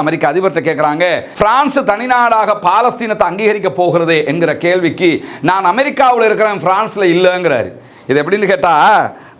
அமெரிக்க அதிபர்கிட்ட கேட்குறாங்க பிரான்ஸ் தனிநாடாக பாலஸ்தீனத்தை அங்கீகரிக்க போகிறது என்கிற கேள்விக்கு நான் அமெரிக்காவில் இருக்கிறேன் பிரான்ஸில் இல்லைங்கிறாரு. இது எப்படின்னு கேட்டா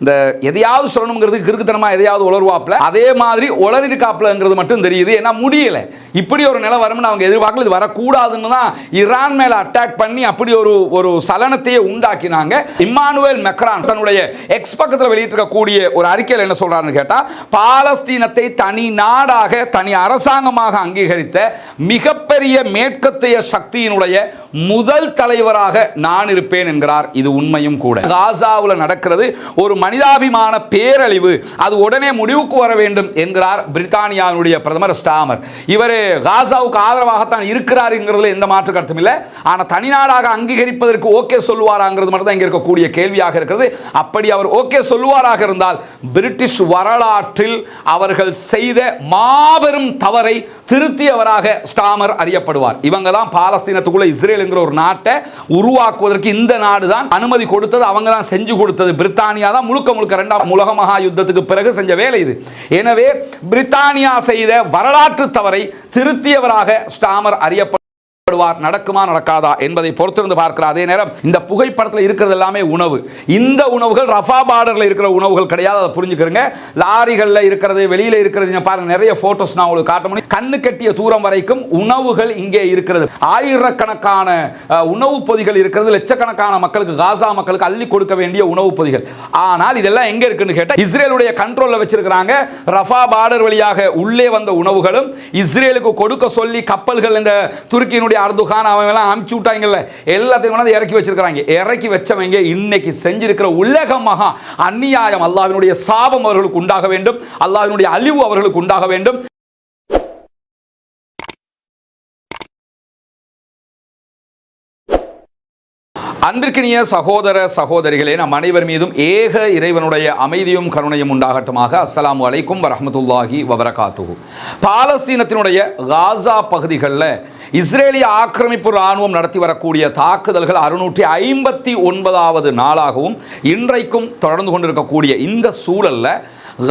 இந்த எதையாவது சொல்லணுங்கிறது கிறுக்குத்தனமாக எதையாவது உளருவாப்ல அதே மாதிரி உளறிருக்காப்லங்கிறது மட்டும் தெரியுது. ஏன்னா முடியல. இப்படி ஒரு நிலை வரும்னு அவங்க எதிர்பார்க்கல. இது வரக்கூடாதுன்னு தான் ஈரான் மேலே அட்டாக் பண்ணி அப்படி ஒரு ஒரு சலனத்தையே உண்டாக்கினாங்க. இம்மானுவேல் மெக்ரான் தன்னுடைய எக்ஸ் பக்கத்தில் வெளியிட்டிருக்கக்கூடிய ஒரு அறிக்கையில் என்ன சொல்றாருன்னு கேட்டால் பாலஸ்தீனத்தை தனி நாடாக தனி அரசாங்கமாக அங்கீகரித்த மிகப்பெரிய மேற்கத்தைய சக்தியினுடைய முதல் தலைவராக நான் இருப்பேன் என்கிறார். இது உண்மையும் கூட. காசாவில் நடக்கிறது ஒரு மனிதாபிமான பேரழிவு. அது உடனே முடிவுக்கு வர வேண்டும் என்கிறார் பிரித்தானியாவினுடைய பிரதமர் ஸ்டாமர். இவர் காசாவுக்கு ஆதரவாகத்தான் இருக்கிறாருங்கிறதுல எந்த மாற்று கருத்தும் இல்லை. ஆனால் தனிநாடாக அங்கீகரிப்பதற்கு ஓகே சொல்லுவாராங்கிறது மட்டும் தான் இங்கே இருக்கக்கூடிய கேள்வியாக இருக்கிறது. அப்படி அவர் ஓகே சொல்லுவாராக இருந்தால் பிரிட்டிஷ் வரலாற்றில் அவர்கள் செய்த மாபெரும் தவறை திருத்தியவராக ஸ்டாமர் அறியப்படுவார். இவங்க தான் பாலஸ்தீனத்துக்குள்ள இஸ்ரேலுங்கிற ஒரு நாட்டை உருவாக்குவதற்கு இந்த நாடு தான் அனுமதி கொடுத்தது. அவங்க தான் செஞ்சு கொடுத்தது பிரித்தானியா தான் முழுக்க முழுக்க இரண்டாம் உலக மகா யுத்தத்துக்கு பிறகு செஞ்ச வேலை இது. எனவே பிரித்தானியா செய்த வரலாற்று தவறை திருத்தியவராக ஸ்டாமர் அறியப்பட்ட சாப்பிடுவார் நடக்குமா நடக்காதா என்பதை பொறுத்திருந்து பார்க்கிறார். அதே நேரம் இந்த புகைப்படத்தில் இருக்கிறது எல்லாமே உணவு. இந்த உணவுகள் ரஃபா பார்டரில் இருக்கிற உணவுகள் கிடையாது அதை புரிஞ்சுக்கிறங்க. லாரிகளில் இருக்கிறது வெளியில் இருக்கிறது பாருங்க நிறைய போட்டோஸ் நான் உங்களுக்கு காட்ட முடியும். கண்ணு கட்டிய தூரம் வரைக்கும் உணவுகள் இங்கே இருக்கிறது. ஆயிரக்கணக்கான உணவு பொதிகள் இருக்கிறது. லட்சக்கணக்கான மக்களுக்கு காசா மக்களுக்கு அள்ளி கொடுக்க வேண்டிய உணவு பொதிகள். ஆனால் இதெல்லாம் எங்க இருக்குன்னு கேட்டால் இஸ்ரேலுடைய கண்ட்ரோலில் வச்சிருக்கிறாங்க. ரஃபா பார்டர் வழியாக உள்ளே வந்த உணவுகளும் இஸ்ரேலுக்கு கொடுக்க சொல்லி கப்பல்கள் இந்த துருக்கியினுடைய அர்துகான் அவன் எல்லாம் அமுச்சு விட்டாங்கல்ல எல்லாத்தையும் கொண்டாந்து இறக்கி வச்சிருக்கிறாங்க. இறக்கி வச்சவங்க இன்னைக்கு செஞ்சிருக்கிற உலக மகா அந்நியாயம் அல்லாவினுடைய சாபம் அவர்களுக்கு உண்டாக வேண்டும் அல்லாவினுடைய அழிவு அவர்களுக்கு உண்டாக வேண்டும். அன்பிற்கினிய சகோதர சகோதரிகளே நம் அனைவர் மீதும் ஏக இறைவனுடைய அமைதியும் கருணையும் உண்டாகட்டுமாக. அஸ்லாம் அலைக்கும் வரமத்துல்லாஹி வபரகாத்து பாலஸ்தீனத்தினுடைய காசா பகுதிகளில் இஸ்ரேலிய ஆக்கிரமிப்பு இராணுவம் நடத்தி வரக்கூடிய தாக்குதல்கள் அறுநூற்றி ஐம்பத்தி ஒன்பதாவது நாளாகவும் இன்றைக்கும் தொடர்ந்து கொண்டிருக்கக்கூடிய இந்த சூழல்ல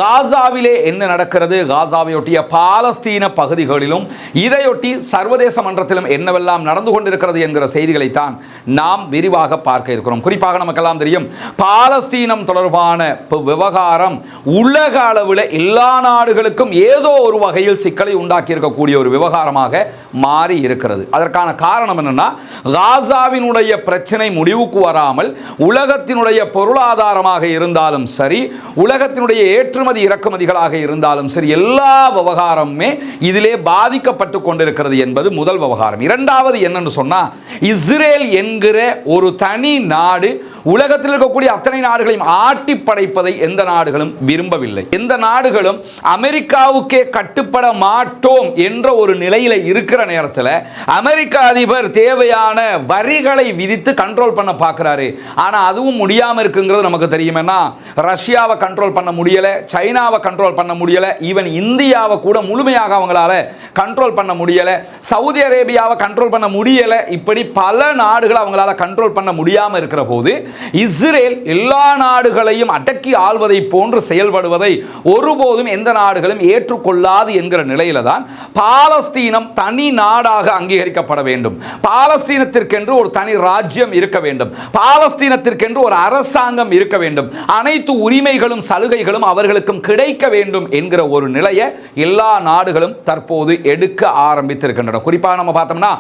காசாவிலே என்ன நடக்கிறது? காசாவையொட்டிய பாலஸ்தீன பகுதிகளிலும் இதையொட்டி சர்வதேச மன்றத்திலும் என்னவெல்லாம் நடந்து கொண்டிருக்கிறது என்கிற செய்திகளைத்தான் நாம் விரிவாக பார்க்க இருக்கிறோம். குறிப்பாக நமக்கெல்லாம் தெரியும் பாலஸ்தீனம் தொடர்பான விவகாரம் உலக அளவில் எல்லா நாடுகளுக்கும் ஏதோ ஒரு வகையில் சிக்கலை உண்டாக்கி இருக்கக்கூடிய ஒரு விவகாரமாக மாறி இருக்கிறது. அதற்கான காரணம் என்னன்னா காசாவினுடைய பிரச்சனை முடிவுக்கு வராமல் உலகத்தினுடைய பொருளாதாரமாக இருந்தாலும் சரி உலகத்தினுடைய ஏற்றுமதி இறக்குமதிகளாக இருந்தாலும் சரி எல்லா விவகாரமுமே இதிலே பாதிக்கப்பட்டு கொண்டிருக்கிறது என்பது முதல் விவகாரம். இரண்டாவது என்னன்னு சொன்னா இஸ்ரேல் என்கிற ஒரு தனி நாடு உலகத்தில் இருக்கக்கூடிய அத்தனை நாடுகளையும் ஆட்டி படைப்பதை எந்த நாடுகளும் விரும்பவில்லை. எந்த நாடுகளும் அமெரிக்காவுக்கே கட்டுப்பட மாட்டோம் என்ற ஒரு நிலையில் இருக்கிற நேரத்தில் அமெரிக்க அதிபர் தேவையான வரிகளை விதித்து கண்ட்ரோல் பண்ண பார்க்குறாரு. ஆனால் அதுவும் முடியாமல் இருக்குங்கிறது நமக்கு தெரியுமேனா ரஷ்யாவை கண்ட்ரோல் பண்ண முடியலை சைனாவை கண்ட்ரோல் பண்ண முடியலை ஈவன் இந்தியாவை கூட முழுமையாக அவங்களால கண்ட்ரோல் பண்ண முடியலை சவுதி அரேபியாவை கண்ட்ரோல் பண்ண முடியலை இப்படி பல நாடுகளை அவங்களால கண்ட்ரோல் பண்ண முடியாமல் இருக்கிற போது இஸ்ரேல் எல்லா நாடுகளையும் அடக்கி ஆள்வதை போன்று செயல்படுவதை ஒருபோதும் எந்த நாடுகளும் ஏற்றுக்கொள்ளாது என்கிற நிலையில தான் பாலஸ்தீனம் தனி நாடாக அங்கீகரிக்கப்பட வேண்டும். பாலஸ்தீனத்திற்கென்று ஒரு தனி ராஜ்யம் இருக்க வேண்டும். பாலஸ்தீனத்திற்கென்று ஒரு அரசாங்கம் இருக்க வேண்டும். அனைத்து உரிமைகளும் சலுகைகளும் அவர்களுக்கும் கிடைக்க வேண்டும் என்கிற ஒரு நிலையை எல்லா நாடுகளும் தற்போது எடுக்க ஆரம்பித்திருக்கின்றன. குறிப்பாக நம்ம பார்த்தோம்னா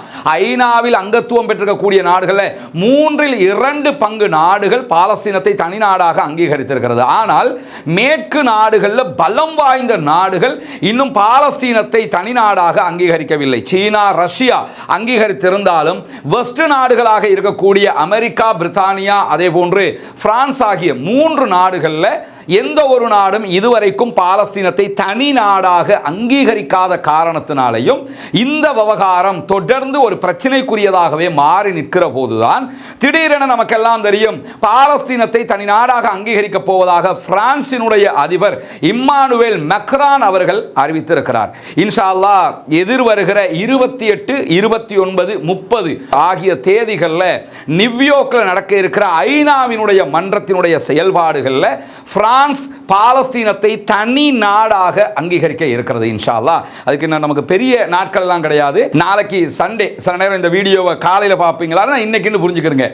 ஐநாவில் அங்கத்துவம் பெற்றிருக்கக்கூடிய நாடுகளில் மூன்றில் இரண்டு பங்கு நாடு நாடுகள் பாலஸ்தீனத்தை தனி நாடாக அங்கீகரித்திருக்கிறது. ஆனால் மேற்கு நாடுகளில் பலம் வாய்ந்த நாடுகள் இன்னும் பாலஸ்தீனத்தை தனி நாடாக அங்கீகரிக்கவில்லை. சீனா ரஷ்யா அங்கீகரித்திருந்தாலும் வெஸ்ட் நாடுகளாக இருக்கக்கூடிய அமெரிக்கா பிரித்தானியா அதே போன்று பிரான்ஸ் ஆகிய மூன்று நாடுகளில் எந்த ஒரு நாடும் இதுவரைக்கும் பாலஸ்தீனத்தை தனி நாடாக அங்கீகரிக்காத காரணத்தினாலையும் இந்த விவகாரம் தொடர்ந்து ஒரு பிரச்சனைக்குரியதாகவே மாறி நிற்கிற போதுதான். திடீரென நமக்கெல்லாம் தெரியும் பாலஸ்தீனத்தை தனி நாடாக அங்கீகரிக்க போவதாக பிரான்சினுடைய அதிபர் இம்மானுவேல் மெக்ரான் அவர்கள் அறிவித்திருக்கிறார். இன்ஷா எதிர்வருகிற இருபத்தி எட்டு இருபத்தி ஒன்பது முப்பது ஆகிய தேதிகளில் நிவ்யோக்கில் நடக்க இருக்கிற ஐநாவினுடைய மன்றத்தினுடைய செயல்பாடுகளில் பிரான்ஸ் பிரான்ஸ் பாலஸ்தீனத்தை தனி நாடாக அங்கீகரிக்க இருக்கிறது இன்ஷால்லா அதுக்கு நமக்கு பெரிய நாட்கள் எல்லாம் கிடையாது. நாளைக்கு சண்டே சில நேரம் இந்த வீடியோவை காலையில் பார்ப்பீங்களா? இன்னைக்குன்னு புரிஞ்சுக்கிறங்க.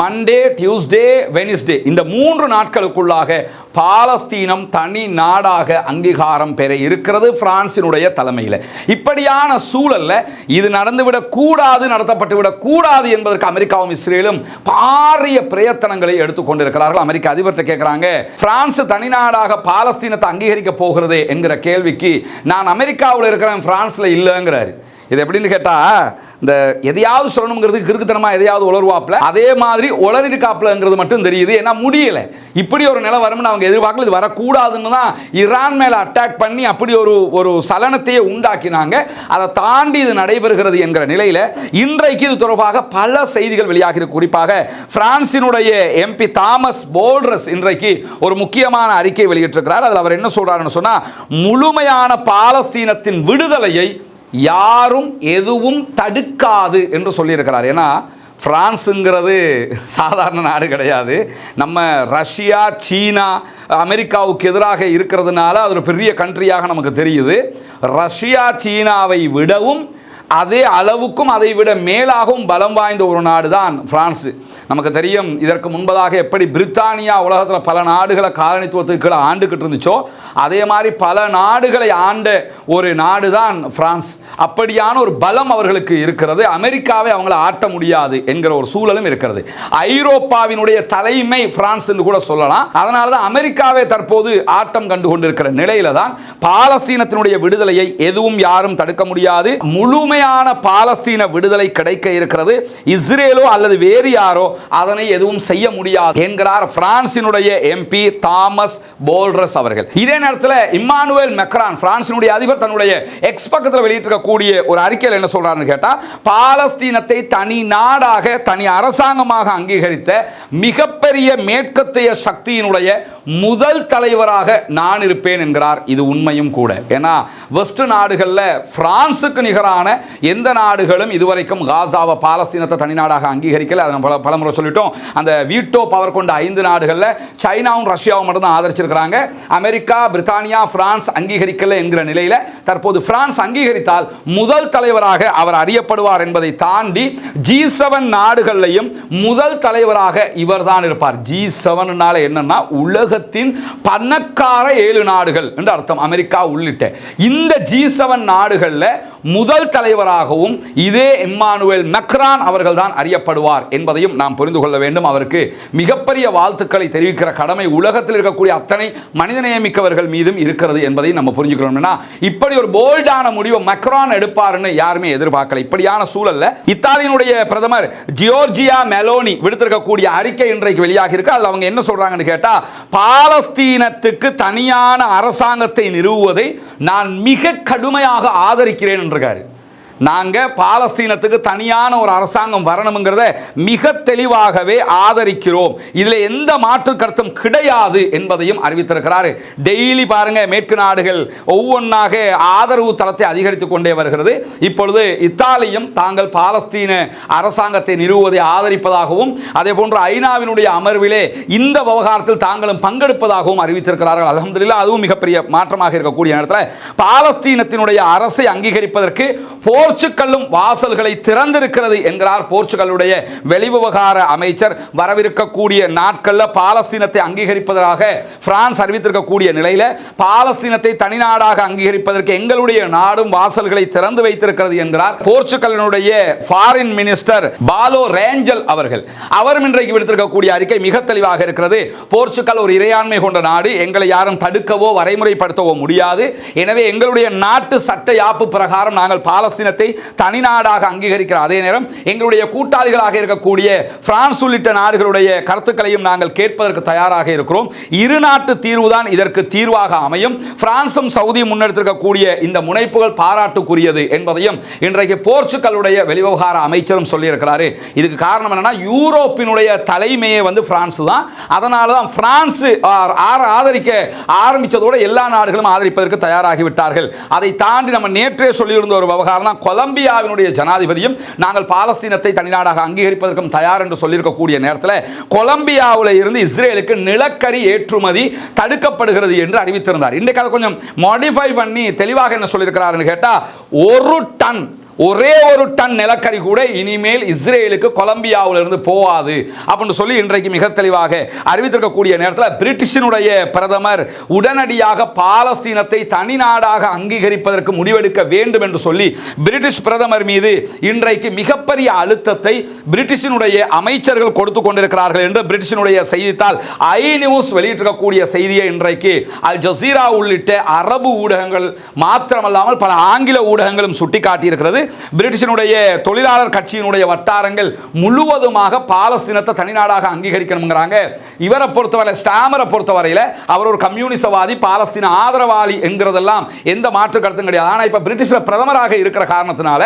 மண்டே டியூஸ்டே வெனிஸ்டே இந்த மூன்று நாட்களுக்குள்ளாக பாலஸ்தீனம் தனி நாடாக அங்கீகாரம் பெற இருக்கிறது பிரான்சினுடைய தலைமையில். இப்படியான சூழல்ல இது நடந்துவிடக் கூடாது நடத்தப்பட்டு விடக்கூடாது என்பதற்கு அமெரிக்காவும் இஸ்ரேலும் பாரிய பிரயத்தனங்களை எடுத்துக்கொண்டிருக்கிறார்கள் அமெரிக்க அதிபர்கிட்ட கேட்குறாங்க பிரான்ஸ் தனிநாடாக பாலஸ்தீனத்தை அங்கீகரிக்க போகிறது என்கிற கேள்விக்கு நான் அமெரிக்காவில் இருக்கிறேன் பிரான்ஸில் இல்லைங்கிறாரு. இது எப்படின்னு கேட்டால் இந்த எதையாவது சொல்லணுங்கிறதுக்கு கிறுக்குத்தனமாக எதையாவது உளருவாப்பில் அதே மாதிரி உளறிருக்காப்லங்கிறது மட்டும் தெரியுது. ஏன்னா முடியலை. இப்படி ஒரு நிலை வரும்னு அவங்க எதிர்பார்க்கல. இது வரக்கூடாதுன்னு தான் ஈரான் மேலே அட்டாக் பண்ணி அப்படி ஒரு ஒரு சலனத்தையே உண்டாக்கினாங்க. அதை தாண்டி இது நடைபெறுகிறது என்கிற நிலையில் இன்றைக்கு இது தொடர்பாக பல செய்திகள் வெளியாகிறது குறிப்பாக பிரான்சினுடைய எம்பி தாமஸ் போல்ரஸ் இன்றைக்கு ஒரு முக்கியமான அறிக்கை வெளியிட்டிருக்கிறார். அதில் அவர் என்ன சொல்கிறாருன்னு சொன்னால் முழுமையான பாலஸ்தீனத்தின் விடுதலையை யாரும் எதுவும் தடுக்காது என்று சொல்லியிருக்கிறார். ஏன்னா ஃப்ரான்ஸுங்கிறது சாதாரண நாடு கிடையாது. நம்ம ரஷ்யா சீனா அமெரிக்காவுக்கு எதிராக இருக்கிறதுனால அது ஒரு பெரிய கண்ட்ரியாக நமக்கு தெரியுது. ரஷ்யா சீனாவை விடவும் அதே அளவுக்கும் அதை விட மேலாகவும் பலம் வாய்ந்த ஒரு நாடு தான் பிரான்ஸு நமக்கு தெரியும் இதற்கு முன்பதாக எப்படி பிரித்தானியா உலகத்தில் பல நாடுகளை காலனித்துவத்துக்கு ஆண்டுகிட்டு இருந்துச்சோ அதே மாதிரி பல நாடுகளை ஆண்ட ஒரு நாடு தான் பிரான்ஸ். அப்படியான ஒரு பலம் அவர்களுக்கு இருக்கிறது. அமெரிக்காவை அவங்கள ஆட்ட முடியாது என்கிற ஒரு சூழலும் இருக்கிறது. ஐரோப்பாவினுடைய தலைமை பிரான்ஸ் என்று கூட சொல்லலாம். அதனால தான் அமெரிக்காவே தற்போது ஆட்டம் கண்டு கொண்டிருக்கிற நிலையில தான் பாலஸ்தீனத்தினுடைய விடுதலையை எதுவும் யாரும் தடுக்க முடியாது. முழுமை உண்மையான பாலஸ்தீன விடுதலை கிடைக்க இருக்கிறது. இஸ்ரேலோ அல்லது வேறு யாரோ அதனை எதுவும் செய்ய முடியாது என்கிறார் பிரான்சினுடைய எம்பி தாமஸ் போல்ரஸ் அவர்கள். இதே நேரத்தில் இம்மானுவேல் மெக்ரான் பிரான்சினுடைய அதிபர் தன்னுடைய எக்ஸ் பக்கத்தில் வெளியிட்டிருக்கக்கூடிய ஒரு அறிக்கையில் என்ன சொல்றாருன்னு கேட்டால் பாலஸ்தீனத்தை தனி நாடாக தனி அரசாங்கமாக அங்கீகரித்த மிகப்பெரிய மேற்கத்திய சக்தியினுடைய முதல் தலைவராக நான் இருப்பேன் என்கிறார். இது உண்மையும் கூட. ஏன்னா வெஸ்ட் நாடுகளில் பிரான்சுக்கு நிகரான எந்த நாடுகளும் இதுவரைக்கும் காசாவை பாலஸ்தீனத்தை தனிநாடாக அங்கீகரிக்கல. அதை பல பலமுறை சொல்லிட்டோம். அந்த வீட்டோ பவர் கொண்ட ஐந்து நாடுகளில் சைனாவும் ரஷ்யாவும் மட்டும்தான் ஆதரிச்சிருக்கிறாங்க. அமெரிக்கா பிரித்தானியா பிரான்ஸ் அங்கீகரிக்கல என்கிற நிலையில் தற்போது பிரான்ஸ் அங்கீகரித்தால் முதல் தலைவராக அவர் அறியப்படுவார் என்பதை தாண்டி ஜி செவன் நாடுகள்லையும் முதல் தலைவராக இவர் தான் இருப்பார். ஜி செவன்னால என்னன்னா உலகத்தின் பணக்கார ஏழு நாடுகள் என்று அர்த்தம். அமெரிக்கா உள்ளிட்ட. இந்த ஜி செவன் நாடுகளில் முதல் தலைவர் தலைவராகவும் இதே இம்மானுவேல் மெக்ரான் அவர்கள்தான் அறியப்படுவார் என்பதையும் நாம் புரிந்து கொள்ள வேண்டும். அவருக்கு மிகப்பெரிய வாழ்த்துக்களை தெரிவிக்கிற கடமை உலகத்தில் இருக்கக்கூடிய அத்தனை மனிதநேயமிக்கவர்கள் மீதும் இருக்கிறது என்பதை நம்ம புரிஞ்சுக்கிறோம்னா இப்படி ஒரு போல்டான முடிவை மெக்ரான் எடுப்பார்னு யாருமே எதிர்பார்க்கல. இப்படியான சூழல்ல இத்தாலியினுடைய பிரதமர் ஜியோர்ஜியா மெலோனி விடுத்திருக்கக்கூடிய அறிக்கை இன்றைக்கு வெளியாக இருக்கு. அதில் அவங்க என்ன சொல்றாங்கன்னு கேட்டா பாலஸ்தீனத்துக்கு தனியான அரசாங்கத்தை நிறுவுவதை நான் மிக கடுமையாக ஆதரிக்கிறேன் என்றாரு நாங்கள் பாலஸ்தீனத்துக்கு தனியான ஒரு அரசாங்கம் வரணுங்கிறத மிக தெளிவாகவே ஆதரிக்கிறோம். இதில் எந்த மாற்று கருத்தும் கிடையாது என்பதையும் அறிவித்திருக்கிறார். டெய்லி பாருங்க மேற்கு நாடுகள் ஒவ்வொன்றாக ஆதரவு தளத்தை அதிகரித்து கொண்டே வருகிறது. இப்பொழுது இத்தாலியும் தாங்கள் பாலஸ்தீன அரசாங்கத்தை நிறுவுவதை ஆதரிப்பதாகவும் அதே போன்று ஐநாவினுடைய அமர்விலே இந்த விவகாரத்தில் தாங்களும் பங்கெடுப்பதாகவும் அறிவித்திருக்கிறார்கள். அலமதுல்லா அதுவும் மிகப்பெரிய மாற்றமாக இருக்கக்கூடிய நேரத்தில் பாலஸ்தீனத்தினுடைய அரசை அங்கீகரிப்பதற்கு போர்ச்சுக்கல்லும் வாசல்களை திறந்திருக்கிறது என்கிறார் போர்ச்சுகலுடைய வெளிவிவகார அமைச்சர். வரவிருக்கக்கூடிய நாட்களில் பாலஸ்தீனத்தை அங்கீகரிப்பதற்காக பிரான்ஸ் அறிவித்திருக்கக்கூடிய நிலையில் பாலஸ்தீனத்தை தனிநாடாக அங்கீகரிப்பதற்கு எங்களுடைய நாடும் வாசல்களை திறந்து வைத்திருக்கிறது என்கிறார் போர்ச்சுகலினுடைய ஃபாரின் மினிஸ்டர் பாலோ ரேஞ்சல் அவர்கள். அவரும் இன்றைக்கு விடுத்திருக்கக்கூடிய அறிக்கை மிக தெளிவாக இருக்கிறது. போர்ச்சுகல் ஒரு இறையாண்மை கொண்ட நாடு. எங்களை யாரும் தடுக்கவோ வரைமுறைப்படுத்தவோ முடியாது. எனவே எங்களுடைய நாட்டு சட்ட யாப்பு பிரகாரம் நாங்கள் பாலஸ்தீனத்தை தனிநாடாக அங்கீகரிக்கிற அதே நேரம் எங்களுடைய கூட்டாளிகளாக இருக்கக்கூடிய பிரான்ஸ் உள்ளிட்ட நாடுகளுடைய கருத்துக்களையும் நாங்கள் கேட்பதற்கு தயாராக இருக்கிறோம். இரு நாட்டு தீர்வுதான் இதற்கு தீர்வாக அமையும். பிரான்சும் சவுதியும் முன்னெடுத்திருக்கக்கூடிய இந்த முனைப்புகள் பாராட்டுக்குரியது என்பதையும் இன்றைக்கு போர்ச்சுக்கலுடைய வெளிவிவகார அமைச்சரும் சொல்லியிருக்கிறாரு. இதுக்கு காரணம் என்னன்னா யூரோப்பினுடைய தலைமையே வந்து பிரான்ஸ் தான். அதனால தான் பிரான்ஸ் ஆர- ஆதரிக்க ஆரம்பித்ததோடு எல்லா நாடுகளும் ஆதரிப்பதற்கு தயாராகிவிட்டார்கள் அதை தாண்டி நம்ம நேற்றே சொல்லியிருந்த ஒரு விவகாரம் தான் கொலம்பியாவினுடைய ஜனாதிபதியும் நாங்கள் பாலஸ்தீனத்தை தனிநாடாக அங்கீகரிப்பதற்கும் தயார் என்று சொல்லியிருக்கக்கூடிய நேரத்தில் கொலம்பியாவில் இருந்து இஸ்ரேலுக்கு நிலக்கரி ஏற்றுமதி தடுக்கப்படுகிறது என்று அறிவித்திருந்தார். இன்றைக்கு அதை கொஞ்சம் மாடிஃபை பண்ணி தெளிவாக என்ன சொல்லியிருக்கிறாருன்னு கேட்டால் ஒரு டன் ஒரே ஒரு டன் நிலக்கரி கூட இனிமேல் இஸ்ரேலுக்கு கொலம்பியாவில் இருந்து போவாது அப்படின்னு சொல்லி இன்றைக்கு மிக தெளிவாக அறிவித்திருக்கக்கூடிய நேரத்தில் பிரிட்டிஷினுடைய பிரதமர் உடனடியாக பாலஸ்தீனத்தை தனி நாடாக அங்கீகரிப்பதற்கு முடிவெடுக்க வேண்டும் என்று சொல்லி பிரிட்டிஷ் பிரதமர் மீது இன்றைக்கு மிகப்பெரிய அழுத்தத்தை பிரிட்டிஷினுடைய அமைச்சர்கள் கொடுத்து கொண்டிருக்கிறார்கள் என்று பிரிட்டிஷினுடைய செய்தித்தாள் ஐ நியூஸ் வெளியிட்டிருக்கக்கூடிய செய்தியை இன்றைக்கு அல் ஜசீரா உள்ளிட்ட அரபு ஊடகங்கள் மாத்திரமல்லாமல் பல ஆங்கில ஊடகங்களும் சுட்டிக்காட்டியிருக்கிறது. பிரிட்டிஷனுடைய தொழிலாளர் கட்சியினுடைய வட்டாரங்கள் முழுவதுமாக பாலஸ்தீனத்தை தனிநாடாக அங்கீகரிக்கணுங்கிறாங்க இவரை பொறுத்தவரை ஸ்டாமரை பொறுத்தவரையில் அவர் ஒரு கம்யூனிசவாதி பாலஸ்தீன ஆதரவாளி என்கிறதெல்லாம் எந்த மாற்று கருத்தும் கிடையாது. ஆனால் இப்போ பிரிட்டிஷில் பிரதமராக இருக்கிற காரணத்தினால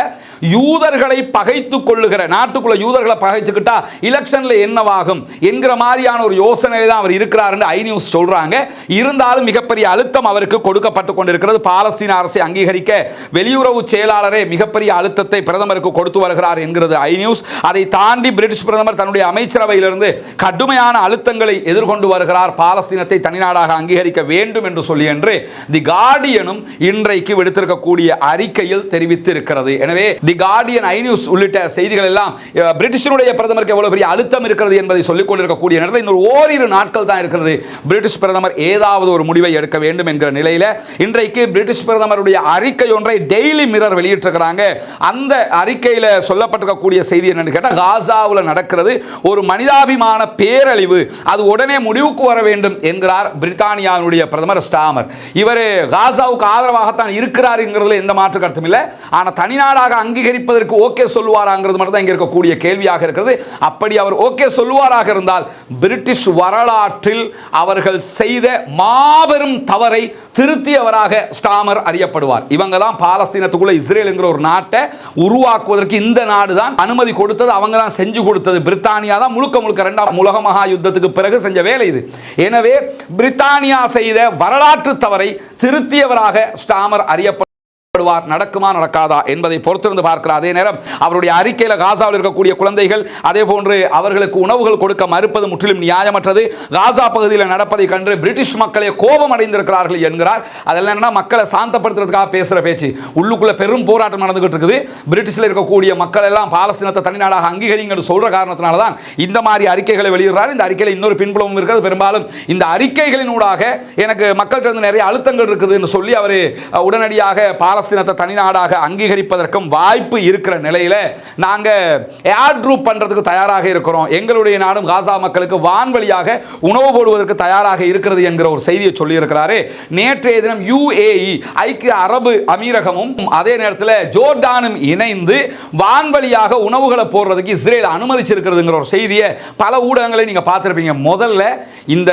யூதர்களை பகைத்து கொள்ளுகிற நாட்டுக்குள்ள யூதர்களை பகைச்சுக்கிட்டா இலெக்ஷனில் என்னவாகும் என்கிற மாதிரியான ஒரு யோசனையில தான் அவர் இருக்கிறார் ஐ நியூஸ் சொல்கிறாங்க இருந்தாலும் மிகப்பெரிய அழுத்தம் அவருக்கு கொடுக்கப்பட்டு கொண்டிருக்கிறது. பாலஸ்தீன அரசை அங்கீகரிக்க வெளியுறவு செயலாளரே மிகப்பெரிய அழுத்தத்தை பிரதமருக்கு கொடுத்து வருகிறார் என்கிறது ஐ நியூஸ். அதை தாண்டி பிரிட்டிஷ் பிரதமர் தன்னுடைய அமைச்சரவையிலிருந்து கடுமையான அழுத்தங்களை எதிர்கொண்டு வருகிறார். பாலஸ்தீனத்தை தனிநாடாக அங்கீகரிக்க வேண்டும் என்று சொல்லி என்று தி கார்டியனும் இன்றைக்கு விடுத்திருக்கக்கூடிய அறிக்கையில் தெரிவித்து இருக்கிறது எனவே தி கார்டியன் ஐ நியூஸ் உள்ளிட்ட செய்திகள் எல்லாம் பிரிட்டிஷனுடைய பிரிட்டிஷினுடைய பிரதமருக்கு எவ்வளவு பெரிய அழுத்தம் இருக்கிறது என்பதை சொல்லிக் கொண்டிருக்கக்கூடிய நேரத்தில் இன்னொரு ஓரிரு நாட்கள் தான் இருக்கிறது. பிரிட்டிஷ் பிரதமர் ஏதாவது ஒரு முடிவை எடுக்க வேண்டும் என்கிற நிலையில இன்றைக்கு பிரிட்டிஷ் பிரதமருடைய அறிக்கை ஒன்றை டெய்லி மிரர் வெளியிட்டிருக்கிறாங்க. அந்த அறிக்கையில் சொல்லப்பட்டிருக்கக்கூடிய செய்தி என்னன்னு கேட்டால் காசாவில் நடக்கிறது ஒரு மனிதாபிமான பேரழிவு. அது உடனே முடிவுக்கு வர வேண்டும் என்கிறார் பிரித்தானியாவினுடைய பிரதமர் ஸ்டாமர். இவர் காசாவுக்கு ஆதரவாகத்தான் இருக்கிறாருங்கிறதுல எந்த மாற்று கருத்தும் இல்லை. ஆனால் தனிநாடாக அங்கீகரிப்பதற்கு ஓகே சொல்லுவாராங்கிறது மட்டும் தான் இங்கே இருக்கக்கூடிய கேள்வியாக இருக்கிறது. அப்படி அவர் ஓகே சொல்லுவாராக இருந்தால் பிரிட்டிஷ் வரலாற்றில் அவர்கள் செய்த மாபெரும் தவறை திருத்தியவராக ஸ்டாமர் அறியப்படுவார். இவங்க தான் பாலஸ்தீனத்துக்குள்ள இஸ்ரேலுங்கிற ஒரு நாட்டை உருவாக்குவதற்கு இந்த நாடு தான் அனுமதி கொடுத்தது அவங்க தான் செஞ்சு கொடுத்தது. பிரித்தானியா தான் முழுக்க முழுக்க ரெண்டாம் உலக மகா யுத்தத்துக்கு பிறகு செஞ்ச வேலை இது. எனவே பிரித்தானியா செய்த வரலாற்று தவறை திருத்தியவராக ஸ்டாமர் அறியப்படும் படுவார் நடக்குமா நடக்காதா என்பதை பொறுத்திருந்து பார்க்கிறார். அதே நேரம் அவருடைய அறிக்கையில் காசாவில் இருக்கக்கூடிய குழந்தைகள் அதே போன்று அவர்களுக்கு உணவுகள் கொடுக்க மறுப்பது முற்றிலும் நியாயமற்றது. காசா பகுதியில் நடப்பதை கண்டு பிரிட்டிஷ் மக்களே கோபம் அடைந்திருக்கிறார்கள் என்கிறார். அதெல்லாம் என்னன்னா மக்களை சாந்தப்படுத்துறதுக்காக பேசுகிற பேச்சு. உள்ளுக்குள்ள பெரும் போராட்டம் நடந்துகிட்டு இருக்குது. பிரிட்டிஷில் இருக்கக்கூடிய மக்கள் எல்லாம் பாலஸ்தீனத்தை தனிநாடாக அங்கீகரிங்கன்னு சொல்ற காரணத்தினால தான் இந்த மாதிரி அறிக்கைகளை வெளியிடுறார். இந்த அறிக்கையில் இன்னொரு பின்புலமும் இருக்கிறது. பெரும்பாலும் இந்த அறிக்கைகளினூடாக எனக்கு மக்கள்கிட்ட இருந்து நிறைய அழுத்தங்கள் இருக்குதுன்னு சொல்லி அவர் உடனடியாக பாலஸ்தீனத்தை தனிநாடாக அங்கீகரிப்பதற்கும் வாய்ப்பு இருக்கிற நிலையில் நாங்கள் ஏர் ட்ரூப் பண்ணுறதுக்கு தயாராக இருக்கிறோம். எங்களுடைய நாடும் காசா மக்களுக்கு வான்வழியாக உணவு போடுவதற்கு தயாராக இருக்கிறது என்கிற ஒரு செய்தியை சொல்லியிருக்கிறாரு. நேற்றைய தினம் யுஏஇ ஐக்கிய அரபு அமீரகமும் அதே நேரத்தில் ஜோர்டானும் இணைந்து வான்வழியாக உணவுகளை போடுறதுக்கு இஸ்ரேல் அனுமதிச்சிருக்கிறதுங்கிற ஒரு செய்தியை பல ஊடகங்களை நீங்கள் பார்த்துருப்பீங்க. முதல்ல இந்த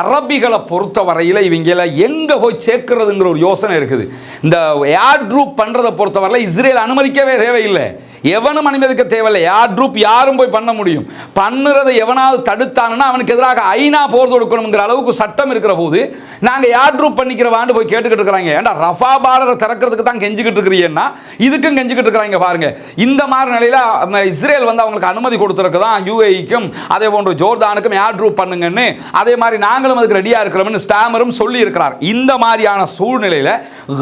அரபிகளை பொறுத்த வரையில் இவங்களை எங்கே போய் சேர்க்கிறதுங்கிற ஒரு யோசனை இருக்குது. இந்த ஏர் ட்ரூப் பண்ணுறதை பொறுத்தவரையில் இஸ்ரேல் அனுமதிக்கவே தேவையில்லை. எவனும் அனுமதிக்க தேவையில்லை. யார் ட்ரூப் யாரும் போய் பண்ண முடியும். பண்ணுறதை எவனாவது தடுத்தானுன்னா அவனுக்கு எதிராக ஐநா போர் தொடுக்கணுங்கிற அளவுக்கு சட்டம் இருக்கிற போது நாங்கள் யார் ட்ரூப் பண்ணிக்கிறவான்னு போய் கேட்டுக்கிட்டு இருக்கிறாங்க. ஏன்டா ரஃபா பார்டரை திறக்கிறதுக்கு தான் கெஞ்சிக்கிட்டு இருக்கிறீங்கன்னா இதுக்கும் கெஞ்சிக்கிட்டு இருக்கிறாங்க பாருங்க. இந்த மாதிரி நிலையில் இஸ்ரேல் வந்து அவங்களுக்கு அனுமதி கொடுத்துருக்குதான் யூஏஇக்கும் அதே போன்று ஜோர்தானுக்கும் யார் ட்ரூப் பண்ணுங்கன்னு அதே மாதிரி நாங்களும் அதுக்கு ரெடியாக இருக்கிறோம்னு ஸ்டாமரும் சொல்லி இருக்கிறார் இந்த மாதிரியான சூழ்நிலையில்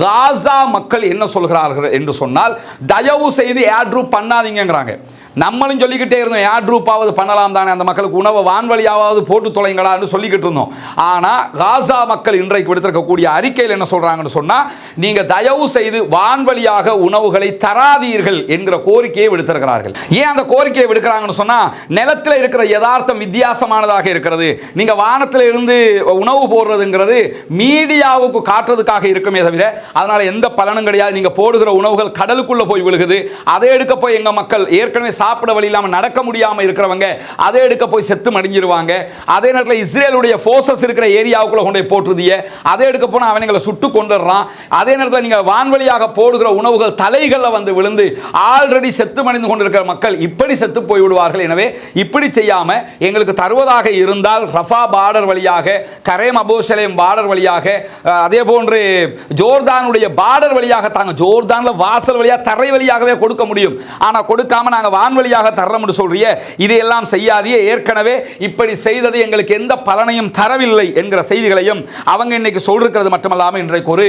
காசா மக்கள் என்ன சொல்கிறார்கள் என்று சொன்னால் தயவு செய்து ஏர் பண்ணாதீங்கிறாங்க பண்ணாதீங்கங்கிறாங்க. நம்மளும் சொல்லிக்கிட்டே இருந்தோம் ஏர் ட்ரூப்பாவது பண்ணலாம் தானே? அந்த மக்களுக்கு உணவை வான்வழியாவது போட்டு தொலைங்களான்னு சொல்லிக்கிட்டு இருந்தோம். ஆனால் காசா மக்கள் இன்றைக்கு விடுத்திருக்கக்கூடிய அறிக்கையில் என்ன சொல்கிறாங்கன்னு சொன்னால் நீங்கள் தயவு செய்து வான்வழியாக உணவுகளை தராதீர்கள் என்கிற கோரிக்கையை விடுத்திருக்கிறார்கள். ஏன் அந்த கோரிக்கையை விடுக்கிறாங்கன்னு சொன்னால் நிலத்தில் இருக்கிற யதார்த்தம் வித்தியாசமானதாக இருக்கிறது. நீங்கள் வானத்தில் இருந்து உணவு போடுறதுங்கிறது மீடியாவுக்கு காட்டுறதுக்காக இருக்குமே தவிர அதனால் எந்த பலனும் கிடையாது. நீங்கள் போடுகிற உணவுகள் கடலுக்குள்ளே போய் விழுகுது. அதை எடுக்க போய் எங்கள் மக்கள் ஏற்கனவே சாப்பிட வழி இல்லாமல் நடக்க முடியாமல் இருக்கிறவங்க அதை எடுக்க போய் செத்து மடிஞ்சிருவாங்க. அதே நேரத்தில் இஸ்ரேலுடைய ஃபோர்ஸஸ் இருக்கிற ஏரியாவுக்குள்ள கொண்டு போய் போட்டுருதிய. அதை எடுக்க போனால் அவனுங்களை சுட்டு கொண்டுடுறான். அதே நேரத்தில் நீங்கள் வான்வழியாக போடுகிற உணவுகள் தலைகளில் வந்து விழுந்து ஆல்ரெடி செத்து மடிந்து கொண்டிருக்கிற மக்கள் இப்படி செத்து போய் விடுவார்கள். எனவே இப்படி செய்யாமல் எங்களுக்கு தருவதாக இருந்தால் ரஃபா பார்டர் வழியாக கரேம் அபோசலேம் பார்டர் வழியாக அதே போன்று ஜோர்தானுடைய பார்டர் வழியாக தாங்க ஜோர்தானில் வாசல் வழியாக தரை வழியாகவே கொடுக்க முடியும். ஆனால் கொடுக்காம நாங்கள் வான்வழியாக வழியாக தர்றோம்னு சொல்றிய இதையெல்லாம் செய்யாதியே ஏற்கனவே இப்படி செய்தது எங்களுக்கு எந்த பலனையும் தரவில்லை என்கிற செய்திகளையும் அவங்க இன்னைக்கு சொல்லிருக்கிறது மட்டுமல்லாமல் இன்றைக்கு ஒரு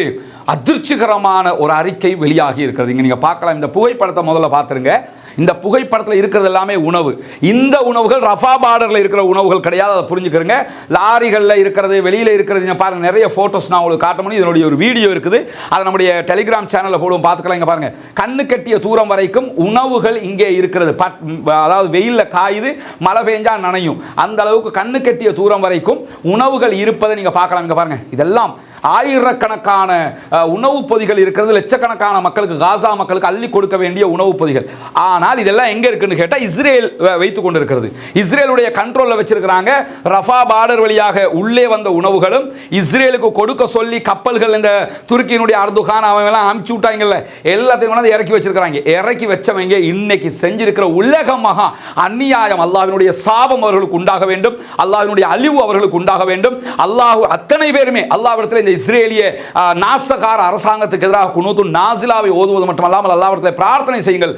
அதிர்ச்சிகரமான ஒரு அறிக்கை வெளியாகி இருக்கிறது. இங்க நீங்க பார்க்கலாம். இந்த புகைப்படத்தை முதல்ல பார்த்துருங்க. இந்த புகைப்படத்தில் இருக்கிறது எல்லாமே உணவு. இந்த உணவுகள் ரஃபா பார்டரில் இருக்கிற உணவுகள் கிடையாது. அதை புரிஞ்சுக்கிறங்க. லாரிகளில் இருக்கிறது வெளியில் இருக்கிறது நீங்கள் பாருங்கள் நிறைய ஃபோட்டோஸ் நான் உங்களுக்கு காட்ட முடியும். இதனுடைய ஒரு வீடியோ இருக்குது. அதை நம்முடைய டெலிகிராம் சேனலில் போடுவோம். பார்த்துக்கலாம் இங்கே பாருங்கள் கண்ணு கட்டிய தூரம் வரைக்கும் உணவுகள் இங்கே இருக்கிறது. பட் அதாவது வெயிலில் காயுது மழை பெஞ்சா நனையும். அந்த அளவுக்கு கண்ணு கட்டிய தூரம் வரைக்கும் உணவுகள் இருப்பதை நீங்கள் பார்க்கலாம். இங்கே பாருங்கள் இதெல்லாம் ஆயிரக்கணக்கான உணவுப் பொதிகள் இருக்கிறது லட்சக்கணக்கான மக்களுக்கு காசா மக்களுக்கு அள்ளி கொடுக்க வேண்டிய உணவுப் பொதிகள். ஆனால் இதெல்லாம் எங்க இருக்குன்னு கேட்டால் இஸ்ரேல் வைத்து வைத்துக் கொண்டிருக்கிறது. இஸ்ரேலுடைய கண்ட்ரோலில் வச்சிருக்கிறாங்க ரஃபா பார்டர் வழியாக உள்ளே வந்த உணவுகளும் இஸ்ரேலுக்கு கொடுக்க சொல்லி கப்பல்கள் இந்த துருக்கியினுடைய அர்துகான் அவன் எல்லாம் அமுச்சு விட்டாங்கல்ல எல்லாத்தையும் கொண்டாந்து இறக்கி வச்சிருக்கிறாங்க. இறக்கி வச்சவங்க இன்னைக்கு செஞ்சிருக்கிற உலக மகா அந்நியாயம் அல்லாவினுடைய சாபம் அவர்களுக்கு உண்டாக வேண்டும் அல்லாவினுடைய அழிவு அவர்களுக்கு உண்டாக வேண்டும். அல்லாஹ் அத்தனை பேருமே அல்லாவிடத்தில் இந்த இஸ்ரேலிய நாசகார அரசாங்கத்துக்கு எதிராக குனூத்து நாசிலாவை ஓதுவது மட்டுமல்லாமல் அல்லாஹ்விடத்தில் பிரார்த்தனை செய்யுங்கள்.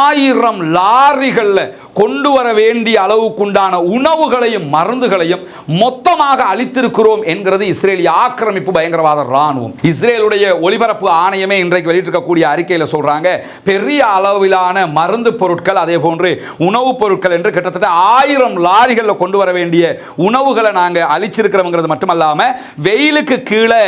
ஆயிரம் லாரிகளில் கொண்டு வர வேண்டிய அளவுக்குண்டான உணவுகளையும் மருந்துகளையும் மொத்தமாக அளித்திருக்கிறோம் என்கிறது இஸ்ரேலிய ஆக்கிரமிப்பு பயங்கரவாத ராணுவம் இஸ்ரேலுடைய ஒலிபரப்பு ஆணையமே இன்றைக்கு வெளியிட்டிருக்கக்கூடிய அறிக்கையில் சொல்றாங்க பெரிய அளவிலான மருந்து பொருட்கள் அதே போன்று உணவுப் பொருட்கள் என்று கிட்டத்தட்ட ஆயிரம் லாரிகளில் கொண்டு வர வேண்டிய உணவுகளை நாங்கள் அழிச்சிருக்கிறோங்கிறது மட்டுமல்லாமல் வெயிலுக்கு கீழே கீழே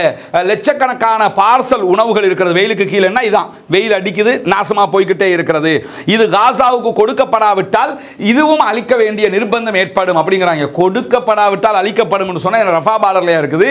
லட்சக்கணக்கான பார்சல் உணவுகள் இருக்கிறது. வெயிலுக்கு கீழேன்னா இதுதான் வெயில் அடிக்குது நாசமா போய்கிட்டே இருக்கிறது. இது காசாவுக்கு கொடுக்கப்படாவிட்டால் இதுவும் அளிக்க வேண்டிய நிர்பந்தம் ஏற்படும் அப்படிங்கிறாங்க. கொடுக்கப்படாவிட்டால் அளிக்கப்படும் சொன்னா ரஃபா பார்டர்லையா இருக்குது?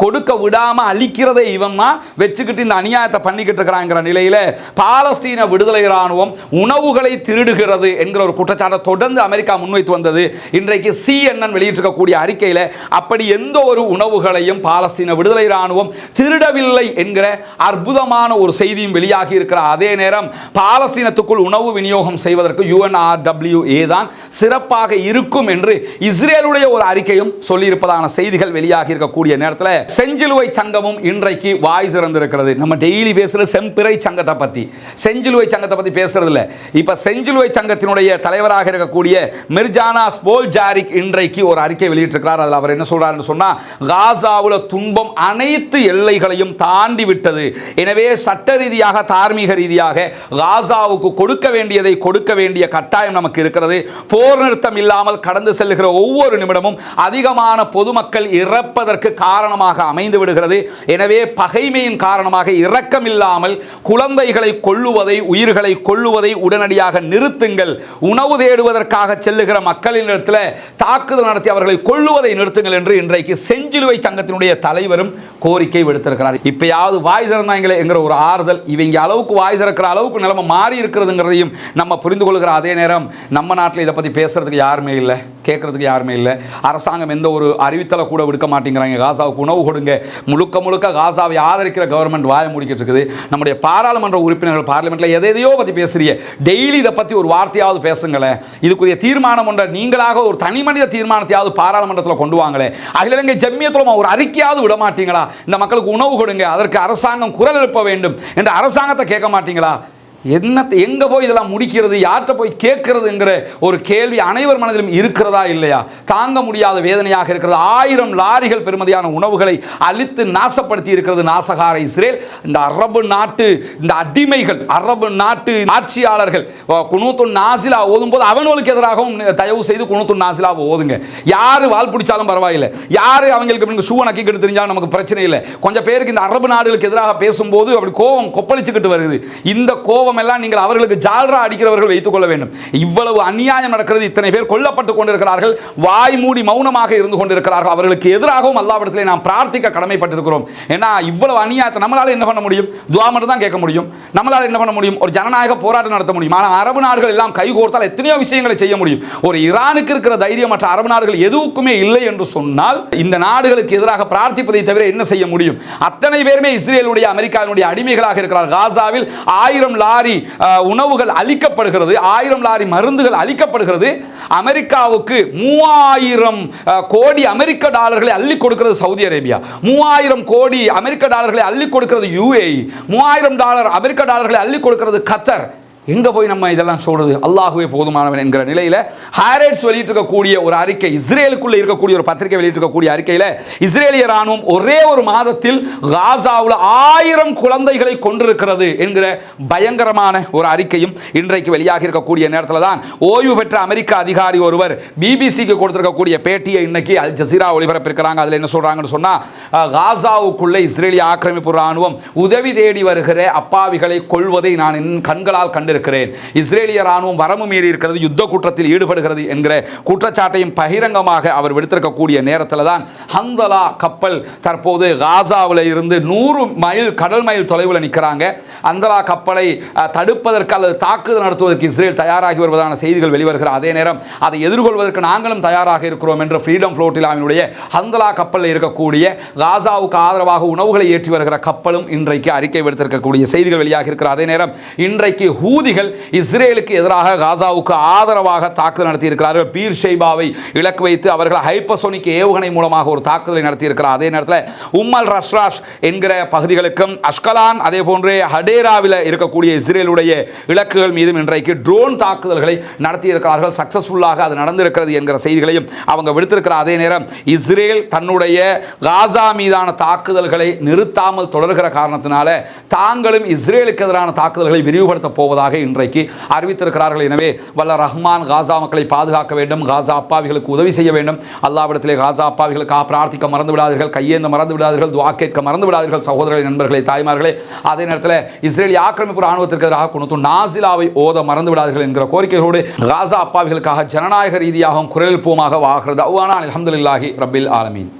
கொடுக்க விடாமல் அழிக்கிறதை இவன் தான் வச்சுக்கிட்டு இந்த அநியாயத்தை பண்ணிக்கிட்டு இருக்கிறாங்கிற நிலையில் பாலஸ்தீன விடுதலை ராணுவம் உணவுகளை திருடுகிறது என்கிற ஒரு குற்றச்சாட்டை தொடர்ந்து அமெரிக்கா முன்வைத்து வந்தது. இன்றைக்கு சிஎன்என் வெளியிட்டிருக்கக்கூடிய அறிக்கையில் அப்படி எந்த ஒரு உணவுகளையும் பாலஸ்தீன விடுதலை ராணுவம் திருடவில்லை என்கிற அற்புதமான ஒரு செய்தியும் வெளியாகி இருக்கிற அதே நேரம் பாலஸ்தீனத்துக்குள் உணவு விநியோகம் செய்வதற்கு யுஎன்ஆர்டபிள்யூஏ தான் சிறப்பாக இருக்கும் என்று இஸ்ரேலுடைய ஒரு அறிக்கையும் சொல்லியிருப்பதான செய்திகள் வெளியாகி இருக்கக்கூடிய நேரத்தில் செஞ்சிலுவை சங்கமும் இன்றைக்கு வாய் திறந்திருக்கிறது. நம்ம டெய்லி பேசுகிற செம்பிறை சங்கத்தை பத்தி. செஞ்சிலுவை சங்கத்தை பத்தி பேசுறது இல்ல. இப்ப செஞ்சிலுவை சங்கத்தினுடைய தலைவராக இருக்கக்கூடிய மிர்ஜானா ஸ்போல் ஜாரிக் இன்றைக்கு ஒரு அறிக்கை வெளியிட்டிருக்கிறார். அதில் அவர் என்ன சொல்கிறாருன்னு சொன்னா காசாவில் துன்பம் அனைத்து எல்லைகளையும் தாண்டி விட்டது. எனவே சட்ட ரீதியாக தார்மீக ரீதியாக காசாவுக்கு கொடுக்க வேண்டியதை கொடுக்க வேண்டிய கட்டாயம் நமக்கு இருக்கிறது. போர் நிறுத்தம் இல்லாமல் கடந்து செல்லுகிற ஒவ்வொரு நிமிடமும் அதிகமான பொதுமக்கள் இறப்பதற்கு காரணமாக அமைந்து விடுகிறது. எனவே பகைமையின் காரணமாக இரக்கம் இல்லாமல் குழந்தைகளை கொள்ளுவதை உயிர்களை கொல்லுவதை உடனடியாக நிறுத்துங்கள். உணவு தேடுவதற்காக செல்லுகிற மக்களினிடத்தில் தாக்குதல் நடத்தி அவர்களை கொள்ளுவதை நிறுத்துங்கள் என்று இன்றைக்கு செஞ்சிலுவை சங்கத்தினுடைய தலைவரும் கோரிக்கை விடுத்திருக்கிறார். இப்பயாவது வாய் திறந்தாங்களே என்கிற ஒரு ஆறுதல். இவங்க அளவுக்கு வாய் திறக்கிற அளவுக்கு நிலைமை மாறி இருக்கிறதுங்கிறதையும் நம்ம புரிந்து கொள்கிற அதே நேரம் நம்ம நாட்டில் இதை பற்றி பேசுறதுக்கு யாருமே இல்லை கேட்கறதுக்கு யாருமே இல்லை. அரசாங்கம் எந்த ஒரு அறிவித்தலை கூட விடுக்க மாட்டேங்கிறாங்க. காசாவுக்கு உணவு கொடுங்க. முழுக்க முழுக்க காசாவை ஆதரிக்கிற கவர்மெண்ட் வாய முடிக்கிட்டு இருக்குது நம்முடைய பாராளுமன்ற உறுப்பினர்கள் பார்லிமெண்ட்டில் எதை எதையோ பற்றி பேசுறீங்க. டெய்லி இதை பற்றி ஒரு வார்த்தையாவது பேசுங்களேன். இதுக்குரிய தீர்மானம் ஒன்றை நீங்களாக ஒரு தனி மனித தீர்மானத்தையாவது பாராளுமன்றத்தில் கொண்டு வாங்களே அகில இலங்கை ஜம்மியத்துலமா ஒரு அறிக்கையாவது விட மாட்டீங்களா? இந்த மக்களுக்கு உணவு கொடுங்க. அதற்கு அரசாங்கம் குரல் எழுப்ப வேண்டும். என்று அரசாங்கத்தை கேட்க மாட்டீங்களா? என்னத்தை எங்கே போய் இதெல்லாம் முடிக்கிறது? யார்கிட்ட போய் கேட்கறதுங்கிற ஒரு கேள்வி அனைவர் மனதிலும் இருக்கிறதா இல்லையா? தாங்க முடியாத வேதனையாக இருக்கிறது. ஆயிரம் லாரிகள் பெருமதியான உணவுகளை அழித்து நாசப்படுத்தி இருக்கிறது நாசகார இஸ்ரேல். இந்த அரபு நாட்டு இந்த அடிமைகள் அரபு நாட்டு ஆட்சியாளர்கள் குணூத்து நாசிலா ஓதும் போது அவனுக்கு எதிராகவும் தயவு செய்து குணூத்து நாசிலாவை ஓதுங்க. யார் வால் பிடிச்சாலும் பரவாயில்லை. யார் அவங்களுக்கு நீங்கள் ஷூவை நக்கிக்கிட்டு தெரிஞ்சாலும் நமக்கு பிரச்சனை இல்லை. கொஞ்சம் பேருக்கு இந்த அரபு நாடுகளுக்கு எதிராக பேசும்போது அப்படி கோபம் கொப்பளிச்சுக்கிட்டு வருது. இந்த கோபம் எல்லாம் நீங்கள் அவர்களுக்கு ஜால்ரா அடிக்கிறவர்கள் வைத்துக் கொள்ள வேண்டும். இவ்வளவு அநியாயம் நடக்கிறது. இத்தனை பேர் கொல்லப்பட்டு கொண்டிருக்கிறார்கள். வாய் மூடி மௌனமாக இருந்து கொண்டிருக்கிறார்கள். அவர்களுக்கு எதிராகவும் அல்லாவிடத்தில் நாம் பிரார்த்திக்க கடமைப்பட்டிருக்கிறோம். ஏன்னா இவ்வளவு அநியாயத்தை நம்மளால என்ன பண்ண முடியும்? துவா மட்டும் தான் கேட்க முடியும். நம்மளால என்ன பண்ண முடியும்? ஒரு ஜனநாயக போராட்டம் நடத்த முடியும். ஆனால் அரபு நாடுகள் எல்லாம் கைகோர்த்தால் எத்தனையோ விஷயங்களை செய்ய முடியும். ஒரு ஈரானுக்கு இருக்கிற தைரியம் மற்ற அரபு நாடுகள் எதுவுக்குமே இல்லை என்று சொன்னால் இந்த நாடுகளுக்கு எதிராக பிரார்த்திப்பதை தவிர என்ன செய்ய முடியும்? அத்தனை பேருமே இஸ்ரேலுடைய அமெரிக்காவினுடைய அடிமைகளாக இருக்கிறார் காசாவில் ஆயிரம் லாரி லாரி உணவுகள் அளிக்கப்படுகிறது ஆயிரம் லாரி மருந்துகள் அளிக்கப்படுகிறது. அமெரிக்காவுக்கு மூவாயிரம் கோடி அமெரிக்க டாலர்களை அள்ளி கொடுக்கிறது சவுதி அரேபியா. மூவாயிரம் கோடி அமெரிக்க டாலர்களை அள்ளி கொடுக்கிறது யூஏஇ மூவாயிரம் டாலர் அமெரிக்க டாலர்களை அள்ளி கொடுக்கிறது கத்தர். எங்கே போய் நம்ம இதெல்லாம் சொல்கிறது அல்லாஹுவே போதுமானவன் என்கிற நிலையில் ஹாரட்ஸ் வெளியிட்டிருக்கக்கூடிய ஒரு அறிக்கை இஸ்ரேலுக்குள்ளே இருக்கக்கூடிய ஒரு பத்திரிகை வெளியிட்டிருக்கக்கூடிய அறிக்கையில் இஸ்ரேலிய ராணுவம் ஒரே ஒரு மாதத்தில் காசாவில் ஆயிரம் குழந்தைகளை கொண்டிருக்கிறது என்கிற பயங்கரமான ஒரு அறிக்கையும் இன்றைக்கு வெளியாகி இருக்கக்கூடிய நேரத்தில் தான் ஓய்வு பெற்ற அமெரிக்க அதிகாரி ஒருவர் பிபிசிக்கு கொடுத்திருக்கக்கூடிய பேட்டியை இன்னைக்கு அல் ஜசீரா ஒளிபரப்பிருக்கிறாங்க. அதில் என்ன சொல்கிறாங்கன்னு சொன்னால் காசாவுக்குள்ளே இஸ்ரேலிய ஆக்கிரமிப்பு ராணுவம் உதவி தேடி வருகிற அப்பாவிகளை கொள்வதை நான் என் கண்களால் கண்டு கண்டிருக்கிறேன். இஸ்ரேலிய ராணுவம் வரம்பு மீறி இருக்கிறது யுத்த குற்றத்தில் ஈடுபடுகிறது என்கிற குற்றச்சாட்டையும் பகிரங்கமாக அவர் விடுத்திருக்கக்கூடிய நேரத்தில் தான் ஹந்தலா கப்பல் தற்போது காசாவில் இருந்து நூறு மைல் கடல் மைல் தொலைவில் நிற்கிறாங்க அந்தலா கப்பலை தடுப்பதற்கு அல்லது தாக்குதல் நடத்துவதற்கு இஸ்ரேல் தயாராகி வருவதான செய்திகள் வெளிவருகிற அதே நேரம் அதை எதிர்கொள்வதற்கு நாங்களும் தயாராக இருக்கிறோம் என்று ஃப்ரீடம் ஃப்ளோட்டிலாவினுடைய ஹந்தலா கப்பலில் இருக்கக்கூடிய காசாவுக்கு ஆதரவாக உணவுகளை ஏற்றி வருகிற கப்பலும் இன்றைக்கு அறிக்கை விடுத்திருக்கக்கூடிய செய்திகள் வெளியாக இருக்கிற அதே நேரம் இன்றைக்கு ஹூதி ஹூதிகள் இஸ்ரேலுக்கு எதிராக காசாவுக்கு ஆதரவாக தாக்குதல் நடத்தியிருக்கிறார்கள். பீர் ஷெய்பாவை இலக்கு வைத்து அவர்கள் ஹைப்பசோனிக் ஏவுகணை மூலமாக ஒரு தாக்குதலை நடத்தியிருக்கிறார். அதே நேரத்தில் உம்மல் ரஷ்ராஷ் என்கிற பகுதிகளுக்கும் அஷ்கலான் அதே போன்றே ஹடேராவில் இருக்கக்கூடிய இஸ்ரேலுடைய இலக்குகள் மீதும் இன்றைக்கு ட்ரோன் தாக்குதல்களை நடத்தியிருக்கிறார்கள். சக்சஸ்ஃபுல்லாக அது நடந்திருக்கிறது என்கிற செய்திகளையும் அவங்க விடுத்திருக்கிற அதே நேரம் இஸ்ரேல் தன்னுடைய காசா மீதான தாக்குதல்களை நிறுத்தாமல் தொடர்கிற காரணத்தினால தாங்களும் இஸ்ரேலுக்கு எதிரான தாக்குதல்களை விரிவுபடுத்தப் போவதாக இன்றைக்கு அறிவித்திருக்கிறார்கள். எனவே வல்ல ரஹ்மான் காசா மக்களை பாதுகாக்க வேண்டும். காசா அப்பாவிகளுக்கு உதவி செய்ய வேண்டும். அல்லாவிடத்திலே காசா அப்பாவிகளுக்காக பிரார்த்திக்க மறந்து விடாதீர்கள். கையேந்த மறந்து விடாதீர்கள். துவா கேட்க மறந்து விடாதீர்கள். சகோதரர்களே நண்பர்களே தாய்மார்களே அதே நேரத்தில் இஸ்ரேலி ஆக்கிரமிப்பு ராணுவத்திற்கு எதிராக குணத்து நாசிலாவை ஓத மறந்து விடாதீர்கள் என்கிற கோரிக்கைகளோடு காசா அப்பாவிகளுக்காக ஜனநாயக ரீதியாகவும் குரல் பூமாக வாகிறது அவ்வானா அலமதுல்லாஹி ரபில் ஆலமீன்.